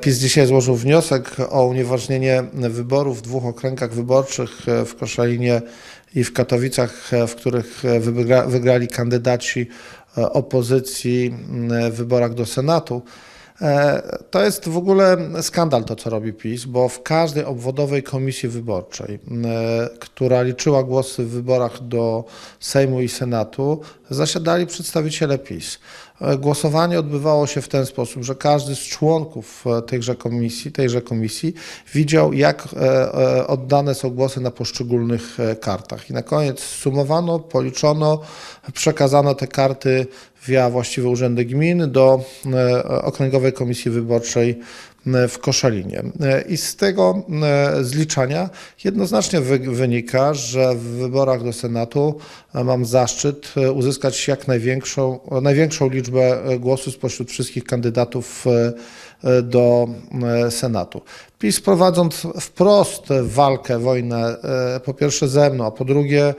PiS dzisiaj złożył wniosek o unieważnienie wyborów w dwóch okręgach wyborczych e, w Koszalinie i w Katowicach, e, w których e, wygra, wygrali kandydaci e, opozycji w wyborach do Senatu. E, To jest w ogóle skandal to, co robi PiS, bo w każdej obwodowej komisji wyborczej, e, która liczyła głosy w wyborach do Sejmu i Senatu, zasiadali przedstawiciele PiS. Głosowanie odbywało się w ten sposób, że każdy z członków e, tejże komisji, tejże komisji widział, jak e, e, oddane są głosy na poszczególnych kartach. I na koniec sumowano, policzono, przekazano te karty via właściwe urzędy gmin do Okręgowej Komisji Wyborczej w Koszalinie. E, I z tego e, zliczania jednoznacznie wy, wynika, że w wyborach do Senatu e, mam zaszczyt e, uzyskać jak największą, największą liczbę e, głosów spośród wszystkich kandydatów e, e, do e, Senatu. PiS prowadząc wprost walkę, wojnę, e, po pierwsze ze mną, a po drugie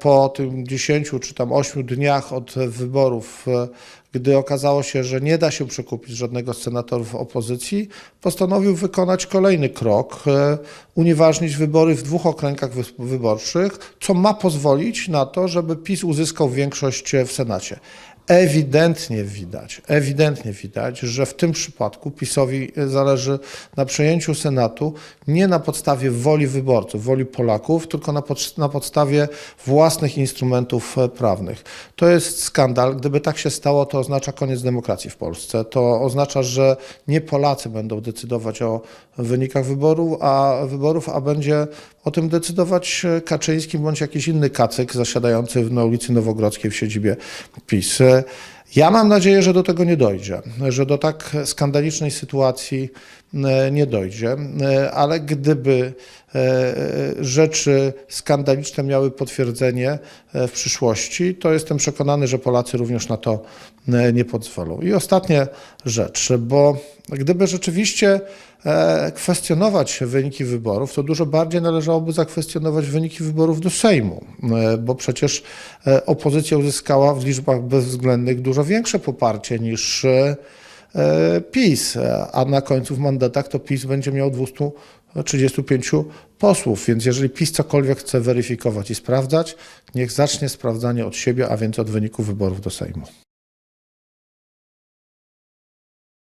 po tym 10 czy tam 8 dniach od wyborów, e, gdy okazało się, że nie da się przekupić żadnego z senatorów opozycji, postanowił wykonać kolejny krok, e, unieważnić wybory w dwóch okręgach wy- wyborczych, co ma pozwolić na to, żeby PiS uzyskał większość w Senacie. Ewidentnie widać, ewidentnie widać, że w tym przypadku PiSowi zależy na przejęciu Senatu nie na podstawie woli wyborców, woli Polaków, tylko na, pod, na podstawie własnych instrumentów e, prawnych. To jest skandal. Gdyby tak się stało, to oznacza koniec demokracji w Polsce. To oznacza, że nie Polacy będą decydować o wynikach wyborów, a wyborów, a będzie o tym decydować e, Kaczyński bądź jakiś inny kacyk zasiadający na ulicy Nowogrodzkiej w siedzibie PiS. Jahre Ja mam nadzieję, że do tego nie dojdzie, że do tak skandalicznej sytuacji e, nie dojdzie, e, ale gdyby e, rzeczy skandaliczne miały potwierdzenie w przyszłości, to jestem przekonany, że Polacy również na to nie pozwolą. I ostatnia rzecz, bo gdyby rzeczywiście kwestionować wyniki wyborów, to dużo bardziej należałoby zakwestionować wyniki wyborów do Sejmu, bo przecież opozycja uzyskała w liczbach bezwzględnych dużo większe poparcie niż e, e, PiS, a na końcu w mandatach to PiS będzie miał 235 posłów, więc jeżeli PiS cokolwiek chce weryfikować i sprawdzać, niech zacznie sprawdzanie od siebie, a więc od wyników wyborów do Sejmu.